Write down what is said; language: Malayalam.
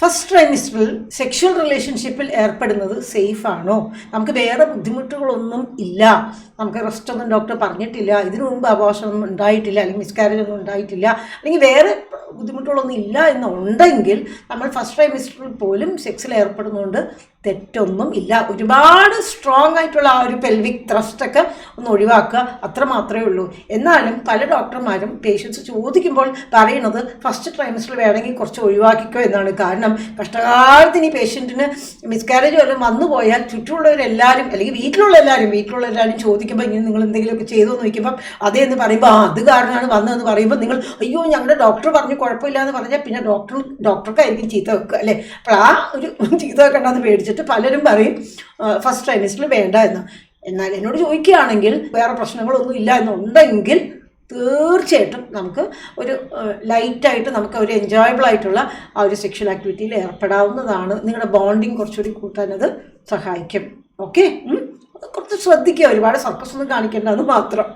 ഫസ്റ്റ് ട്രൈമിസ്റ്ററിൽ സെക്ഷൽ റിലേഷൻഷിപ്പിൽ ഏർപ്പെടുന്നത് സേഫ് ആണോ? നമുക്ക് വേറെ ബുദ്ധിമുട്ടുകളൊന്നും ഇല്ല. നമുക്ക് റെസ്റ്റ് ഒന്നും ഡോക്ടർ പറഞ്ഞിട്ടില്ല. ഇതിനു മുമ്പ് അപോഷണം ഉണ്ടായിട്ടില്ല. അല്ലെങ്കിൽ മിസ്കാരേജ് ഒന്നും ഉണ്ടായിട്ടില്ല. അല്ലെങ്കിൽ വേറെ ബുദ്ധിമുട്ടുകളൊന്നും ഇല്ല എന്നുണ്ടെങ്കിൽ നമ്മൾ ഫസ്റ്റ് ട്രൈമിസ്റ്ററിൽ പോലും സെക്സിൽ ഏർപ്പെടുന്നതുകൊണ്ട് തെറ്റൊന്നും ഇല്ല. ഒരുപാട് സ്ട്രോങ് ആയിട്ടുള്ള ആ ഒരു പെൽവിക് ത്രസ്റ്റൊക്കെ ഒന്ന് ഒഴിവാക്കുക അത്ര മാത്രമേ ഉള്ളൂ. എന്നാലും പല ഡോക്ടർമാരും പേഷ്യൻസ് ചോദിക്കുമ്പോൾ പറയുന്നത് ഫസ്റ്റ് ട്രൈമിസ്റ്ററിൽ വേണമെങ്കിൽ കുറച്ച് ഒഴിവാക്കിക്കോ എന്നാണ് കാരണം. കഷ്ടകാലത്തിന് ഈ പേഷ്യന്റിന് മിസ്കാരേജ് വല്ലതും വന്നു പോയാൽ ചുറ്റുമുള്ളവരെല്ലാവരും അല്ലെങ്കിൽ വീട്ടിലുള്ള എല്ലാവരും വീട്ടിലുള്ള എല്ലാവരും ചോദിക്കുമ്പോൾ ഇങ്ങനെ നിങ്ങൾ എന്തെങ്കിലുമൊക്കെ ചെയ്തു ചോദിക്കുമ്പോൾ അതേ എന്ന് പറയുമ്പോൾ ആ അത് കാരണമാണ് വന്നതെന്ന് പറയുമ്പോൾ നിങ്ങൾ അയ്യോ ഞങ്ങളുടെ ഡോക്ടർ പറഞ്ഞു കുഴപ്പമില്ല എന്ന് പറഞ്ഞാൽ പിന്നെ ഡോക്ടർ ഡോക്ടർക്കായിരിക്കും ചീത്ത വെക്കുക അല്ലേ? അപ്പോൾ ആ ഒരു ചീത്ത വെക്കണ്ടെന്ന് പേടിച്ചിട്ട് പലരും പറയും ഫസ്റ്റ് ട്രൈമിസ്റ്ററിൽ വേണ്ട എന്ന്. എന്നാൽ എന്നോട് ചോദിക്കുകയാണെങ്കിൽ വേറെ പ്രശ്നങ്ങളൊന്നും ഇല്ല എന്നുണ്ടെങ്കിൽ തീർച്ചയായിട്ടും നമുക്ക് ഒരു ലൈറ്റായിട്ട് നമുക്ക് ഒരു എൻജോയബിൾ ആയിട്ടുള്ള ആ ഒരു സെക്ഷൽ ആക്ടിവിറ്റിയിൽ ഏർപ്പെടാവുന്നതാണ്. നിങ്ങളുടെ ബോണ്ടിങ് കുറച്ചുകൂടി കൂട്ടാനത് സഹായിക്കും. ഓക്കെ കുറച്ച് ശ്രദ്ധിക്കുക. ഒരുപാട് സർക്കസ് ഒന്നും കാണിക്കേണ്ട കാണിക്കേണ്ടതെന്ന് മാത്രം.